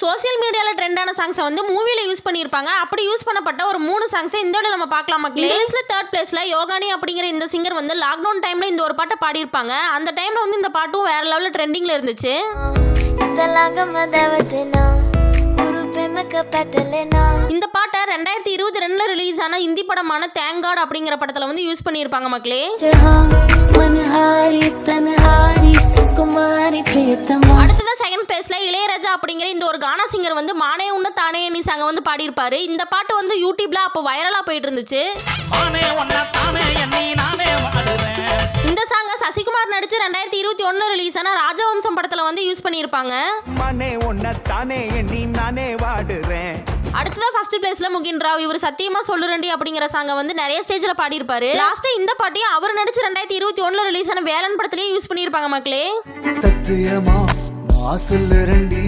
Social மீடியாவில் ட்ரெண்டான சாங்ஸை வந்து மூவியில் யூஸ் பண்ணியிருப்பாங்க. அப்படி யூஸ் பண்ணப்பட்ட ஒரு மூணு சாங்ஸை இந்த இடம் நம்ம பார்க்கலாம் மக்களே. லிஸ்ட்டில் தேர்ட் பிளேஸில் யோகானி அப்படிங்கிற இந்த சிங்கர் வந்து லாக்டவுன் டைமில் இந்த ஒரு பாட்டை பாடியிருப்பாங்க. அந்த டைமில் வந்து இந்த பாட்டும் வேற லெவலில் ட்ரெண்டிங்கில் இருந்துச்சு. இந்த பாட்டை ரெண்டாயிரத்தி இருபத்தி ரெண்டுல ரிலீஸ் ஆன இந்தி படமான தேங்காட் அப்படிங்கிற படத்துல வந்து யூஸ் பண்ணியிருப்பாங்க மக்களே. அடுத்ததான் பிளேஸ்ல இளையராஜா அப்படிங்கிற இந்த ஒரு கானா சிங்கர் வந்து மானே உன்ன தானே நீ சாங்க வந்து பாடியிருப்பாரு. இந்த பாட்டு வந்து யூடியூப்ல அப்போ வைரலா போயிட்டு இருந்துச்சு மானே ஒன்ன தானே எண்ணி நானே வாடுறேன் இந்த சாங்க சசிகுமார் நடிச்சு ரெண்டாயிரத்தி இருபத்தி ஒன்னு ரிலீஸ் ஆன ராஜவம்சம் படத்துல வந்து யூஸ் பண்ணியிருப்பாங்க. மனே தானே எண்ணி நானே வாடுறேன் அடுத்ததா ஃபர்ஸ்ட் பிளேஸ்ல முகின் ராவ் இவர் சத்தியமா சொல்லுறண்டி அப்படிங்கிற சாங்க வந்து நிறைய ஸ்டேஜ்ல பாடியிருப்பாரு. லாஸ்டா இந்த பாட்டையும் அவர் நடிச்சு ரெண்டாயிரத்தி இருபத்தி ஒண்ணுல ரிலீஸ் ஆன வேலன் படத்திலேயே யூஸ் பண்ணியிருப்பாங்க மக்களே. சத்தியமா வாசல் இரண்டி